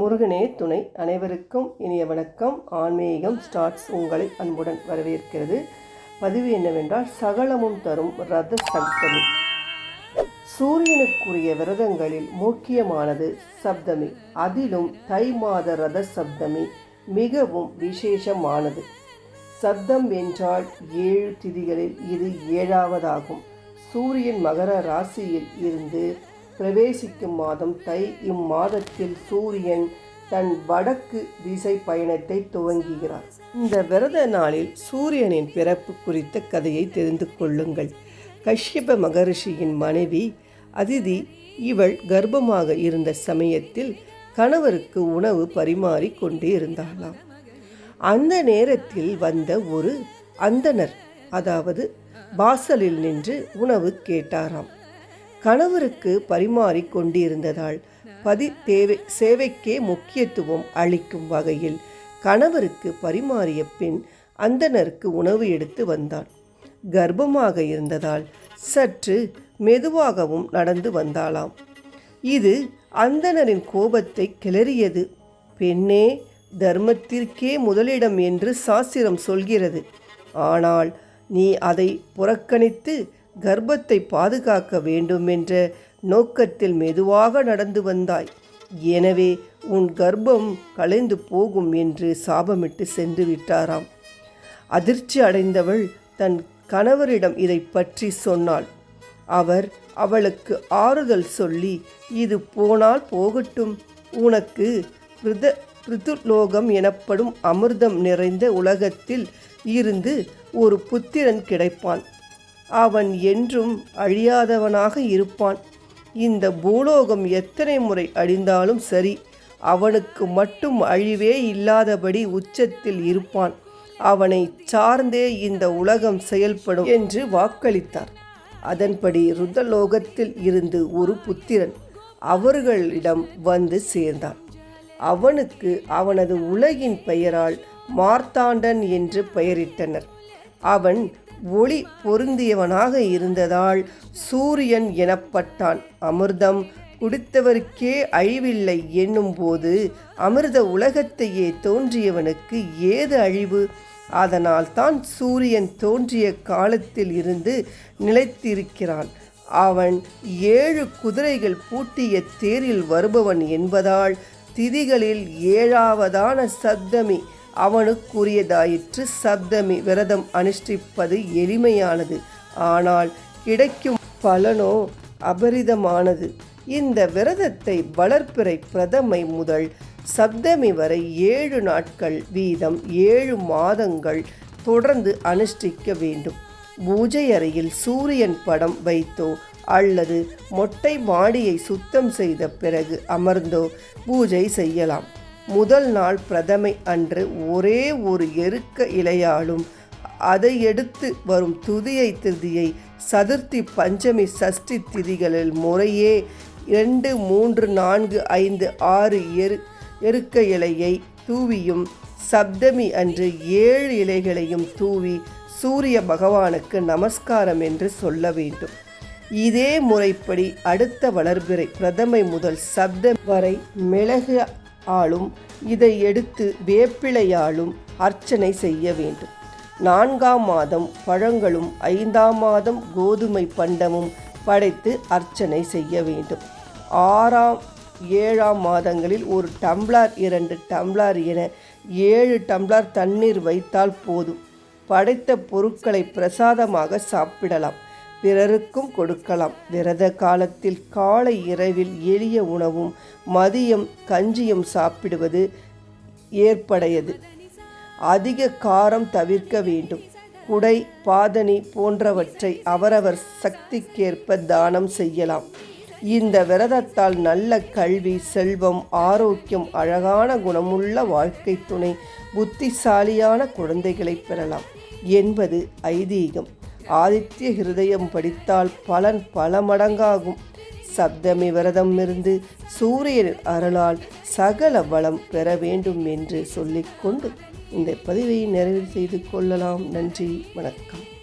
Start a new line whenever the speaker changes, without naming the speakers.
முருகனே துணை. அனைவருக்கும் இனிய வணக்கம். ஆன்மீகம் ஸ்டார்ட்ஸ் உங்களை அன்புடன் வரவேற்கிறது. பதிவு என்னவென்றால் சகலமும் தரும் ரத சப்தமி சூரியனுக்குரிய விரதங்களில் முக்கியமானது சப்தமி. அதிலும் தை மாத ரத சப்தமி மிகவும் விசேஷமானது. சப்தம் என்றால் ஏழு திதிகளில் இது ஏழாவதாகும். சூரியன் மகர ராசியில் இருந்து பிரவேசிக்கும் மாதம் தை இம்மாதத்தில் சூரியன் தன் வடக்கு திசை பயணத்தை துவங்குகிறார். இந்த விரத நாளில் சூரியனின் பிறப்பு குறித்த கதையை தெரிந்து கொள்ளுங்கள். கஷ்யப மகரிஷியின் மனைவி அதிதி இவள் கர்ப்பமாக இருந்த சமயத்தில் கணவருக்கு உணவு பரிமாறி கொண்டே இருந்தாளாம். அந்த நேரத்தில் வந்த ஒரு அந்தனர் அதாவது வாசலில் நின்று உணவு கேட்டாராம். கணவருக்கு பரிமாறி கொண்டிருந்ததால் பதி தேவை சேவைக்கே முக்கியத்துவம் அளிக்கும் வகையில் கணவருக்கு பரிமாறிய பின் அந்தனருக்கு உணவு எடுத்து வந்தான். கர்ப்பமாக இருந்ததால் சற்று மெதுவாகவும் நடந்து வந்தாளாம். இது அந்தனரின் கோபத்தை கிளறியது. பெண்ணே தர்மத்திற்கே முதலிடம் என்று சாஸ்திரம் சொல்கிறது. ஆனால் நீ அதை புறக்கணித்து கர்ப்பத்தை பாதுகாக்க வேண்டுமென்ற நோக்கத்தில் மெதுவாக நடந்து வந்தாய். எனவே உன் கர்ப்பம் கலைந்து போகும் என்று சாபமிட்டு சென்று விட்டாராம். அதிர்ச்சி அடைந்தவள் தன் கணவரிடம் இதை பற்றி சொன்னாள். அவர் அவளுக்கு ஆறுதல் சொல்லி இது போனால் போகட்டும். உனக்கு பிருத பிருதுலோகம் எனப்படும் அமிர்தம் நிறைந்த உலகத்தில் இருந்து ஒரு புத்திரன் கிடைப்பான். அவன் என்றும் அழியாதவனாக இருப்பான். இந்த பூலோகம் எத்தனை முறை அழிந்தாலும் சரி அவனுக்கு மட்டும் அழிவே இல்லாதபடி உச்சத்தில் இருப்பான். அவனை சார்ந்தே இந்த உலகம் செயல்படும் என்று வாக்களித்தார். அதன்படி ருதலோகத்தில் இருந்து ஒரு புத்திரன் அவர்களிடம் வந்து சேர்ந்தான். அவனுக்கு அவனது உலகின் பெயரால் மார்த்தாண்டன் என்று பெயரிட்டனர். அவன் ஒளி பொருந்தியவனாக இருந்ததால் சூரியன் எனப்பட்டான். அமிர்தம் குடித்தவருக்கே அழிவில்லை என்னும்போது அமிர்த உலகத்தையே தோன்றியவனுக்கு ஏது அழிவு? அதனால் தான் சூரியன் தோன்றிய காலத்தில் இருந்து நிலைத்திருக்கிறான். அவன் ஏழு குதிரைகள் பூட்டிய தேரில் வருபவன் என்பதால் திதிகளில் ஏழாவதான சப்தமி அவனுக்குரியதாயிற்று சப்தமி விரதம் அனுஷ்டிப்பது எளிமையானது. ஆனால் கிடைக்கும் பலனோ அபரிதமானது. இந்த விரதத்தை வளர்ப்பிறை பிரதமை முதல் சப்தமி வரை ஏழு நாட்கள் வீதம் ஏழு மாதங்கள் தொடர்ந்து அனுஷ்டிக்க வேண்டும். பூஜை அறையில் சூரியன் படம் வைத்தோ அல்லது மொட்டை மாடியை சுத்தம் செய்த பிறகு அமர்ந்தோ பூஜை செய்யலாம். முதல் நாள் பிரதமை அன்று ஒரே ஒரு எருக்க இலையாலும் அதை எடுத்து வரும் துதியை திருதியை சதுர்த்தி பஞ்சமி சஷ்டி திதிகளில் முறையே இரண்டு மூன்று நான்கு ஐந்து ஆறு எரு எருக்க இலையை தூவியும் சப்தமி அன்று ஏழு இலைகளையும் தூவி சூரிய பகவானுக்கு நமஸ்காரம் என்று சொல்ல வேண்டும். இதே முறைப்படி அடுத்த வளர்பிறை பிரதமை முதல் சப்தம் வரை மிளகு ஆளும் இதை எடுத்து வேப்பிலையாலும் அர்ச்சனை செய்ய வேண்டும். நான்காம் மாதம் பழங்களும் ஐந்தாம் மாதம் கோதுமை பண்டமும் படைத்து அர்ச்சனை செய்ய வேண்டும். ஆறாம் ஏழாம் மாதங்களில் ஒரு டம்ளார் இரண்டு டம்ளார் என ஏழு டம்ளார் தண்ணீர் வைத்தால் போதும். படைத்த பொருட்களை பிரசாதமாக சாப்பிடலாம். பிறருக்கும் கொடுக்கலாம். விரத காலத்தில் காலை இரவில் எளிய உணவும் மதியம் கஞ்சியும் சாப்பிடுவது ஏற்படையது. அதிக காரம் தவிர்க்க வேண்டும். குடை பாதனி போன்றவற்றை அவரவர் சக்திக்கேற்ப தானம் செய்யலாம். இந்த விரதத்தால் நல்ல கல்வி செல்வம் ஆரோக்கியம் அழகான குணமுள்ள வாழ்க்கை துணை புத்திசாலியான குழந்தைகளை பெறலாம் என்பது ஐதீகம். ஆதித்ய ஹிருதயம் படித்தால் பலன் பல மடங்காகும். சப்தமி விரதம் இருந்து சூரியன் அருளால் சகல வளம் பெற வேண்டும் என்று சொல்லிக்கொண்டு இந்த பதிவை நிறைவு செய்து கொள்ளலாம். நன்றி வணக்கம்.